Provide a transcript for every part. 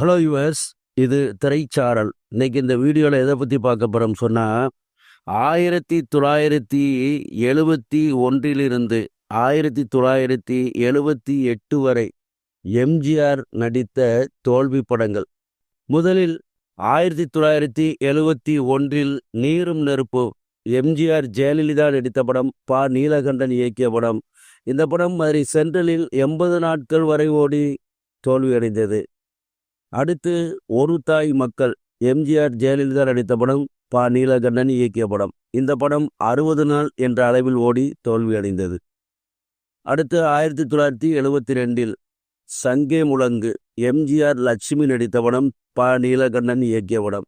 Hello yours இது திரைச்சாரல். இன்னைக்கு இந்த வீடியோவில் எதை பற்றி பார்க்க போகிறோம் சொன்னால் ஆயிரத்தி தொள்ளாயிரத்தி எழுபத்தி ஒன்றிலிருந்து ஆயிரத்தி தொள்ளாயிரத்தி எழுபத்தி எட்டு வரை எம்ஜிஆர் நடித்த தோல்வி படங்கள். முதலில் ஆயிரத்தி தொள்ளாயிரத்தி எழுபத்தி ஒன்றில் நீரும் நெருப்பு எம்ஜிஆர் ஜெயலலிதா நடித்த படம் பா. நீலகண்டன் இயக்கிய படம். இந்த படம் மாதிரி சென்ட்ரலில் எண்பது நாட்கள் வரை ஓடி தோல்வியடைந்தது. அடுத்து ஒரு தாய் மக்கள் எம்ஜிஆர் ஜெயலலிதா நடித்த படம் பா. நீலகண்டன் இயக்கிய படம். இந்த படம் அறுபது நாள் என்ற அளவில் ஓடி தோல்வியடைந்தது. அடுத்து ஆயிரத்தி தொள்ளாயிரத்தி எழுபத்தி ரெண்டில் சங்கே முழங்கு எம்ஜிஆர் லட்சுமி நடித்த படம் ப. நீலகண்டன் இயக்கிய படம்.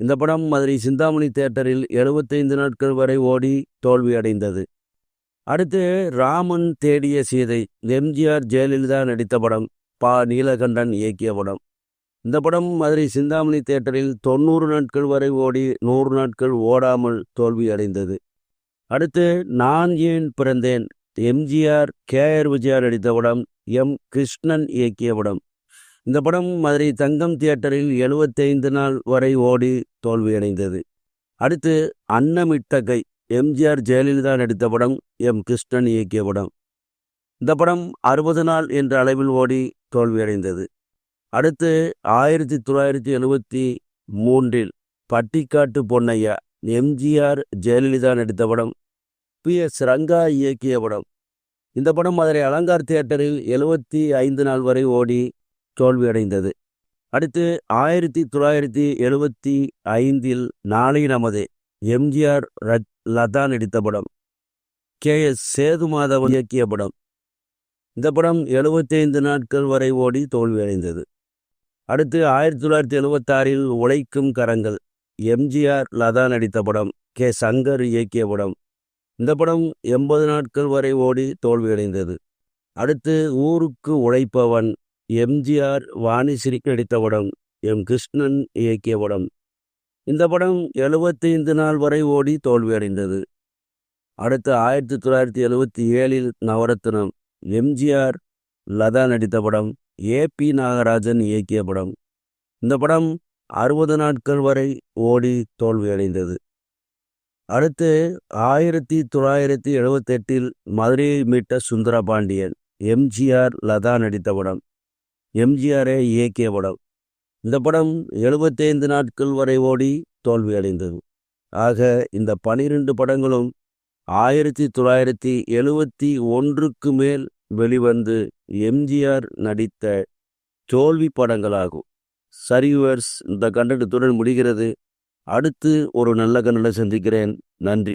இந்த படம் மதுரை சிந்தாமணி தேட்டரில் எழுபத்தைந்து நாட்கள் வரை ஓடி தோல்வியடைந்தது. அடுத்து ராமன் தேடிய சீதை எம்ஜிஆர் ஜெயலலிதா நடித்த படம் பா. நீலகண்டன் இயக்கிய படம். இந்த படம் மதுரை சிந்தாமணி தேட்டரில் தொண்ணூறு நாட்கள் வரை ஓடி நூறு நாட்கள் ஓடாமல் தோல்வியடைந்தது. அடுத்து நான் ஏன் பிறந்தேன்? எம்ஜிஆர் கே ஆர் விஜயா நடித்த படம் எம். கிருஷ்ணன் இயக்கிய படம். இந்த படம் மதுரை தங்கம் தியேட்டரில் எழுபத்தைந்து நாள் வரை ஓடி தோல்வியடைந்தது. அடுத்து அன்னமிட்ட கை எம்ஜிஆர் ஜெயலலிதா நடித்த படம் எம். கிருஷ்ணன் இயக்கிய படம். இந்த படம் அறுபது நாள் என்ற அளவில் ஓடி தோல்வியடைந்தது. அடுத்து ஆயிரத்தி தொள்ளாயிரத்தி எழுபத்தி மூன்றில் பட்டிக்காட்டு பொன்னையா எம்ஜிஆர் ஜெயலலிதா நடித்த படம் பி எஸ் ரங்கா இயக்கிய படம். இந்த படம் மதுரை அலங்கார் தியேட்டரில் எழுபத்தி ஐந்து நாள் வரை ஓடி தோல்வியடைந்தது. அடுத்து ஆயிரத்தி தொள்ளாயிரத்தி எழுபத்தி ஐந்தில் நாளை நமது எம்ஜிஆர் ரத் லதா நடித்த படம். கே எஸ் சேது மாதவன் இயக்கிய படம். இந்த படம் எழுபத்தைந்து நாட்கள் வரை ஓடி தோல்வியடைந்தது. அடுத்து ஆயிரத்தி தொள்ளாயிரத்தி எழுபத்தாறில் உழைக்கும் கரங்கள். எம்ஜிஆர் லதா நடித்த படம் கே சங்கர் இயக்கிய படம். இந்த படம் எண்பது நாட்கள் வரை ஓடி தோல்வியடைந்தது. அடுத்து ஊருக்கு உழைப்பவன் எம்ஜிஆர் வாணிஸ்ரீ நடித்த படம் எம் கிருஷ்ணன் இயக்கிய படம். இந்த படம் எழுபத்தைந்து நாள் வரை ஓடி தோல்வியடைந்தது. அடுத்து ஆயிரத்தி தொள்ளாயிரத்தி எழுபத்தி ஏழில் நவரத்னம் எம்ஜிஆர் லதா நடித்த படம் ஏ. பி. நாகராஜன் இயக்கிய படம். இந்த படம் அறுபது நாட்கள் வரை ஓடி தோல்வியடைந்தது. அடுத்து ஆயிரத்தி தொள்ளாயிரத்தி எழுபத்தெட்டில் மதுரையை மீட்ட சுந்தரபாண்டியன் எம்ஜிஆர் லதா நடித்த படம். எம்ஜிஆரே இயக்கிய படம். இந்த படம் எழுபத்தைந்து நாட்கள் வரை ஓடி தோல்வியடைந்தது. ஆக இந்த பனிரெண்டு படங்களும் ஆயிரத்தி தொள்ளாயிரத்தி எழுபத்தி ஒன்றுக்கு மேல் வெளிவந்து எம்ஜிஆர் நடித்த தோல்வி படங்களாகும். சரிவர்ஸ் இந்த கண்டனத்துடன் முடிகிறது. அடுத்து ஒரு நல்ல கண்டனை சந்திக்கிறேன். நன்றி.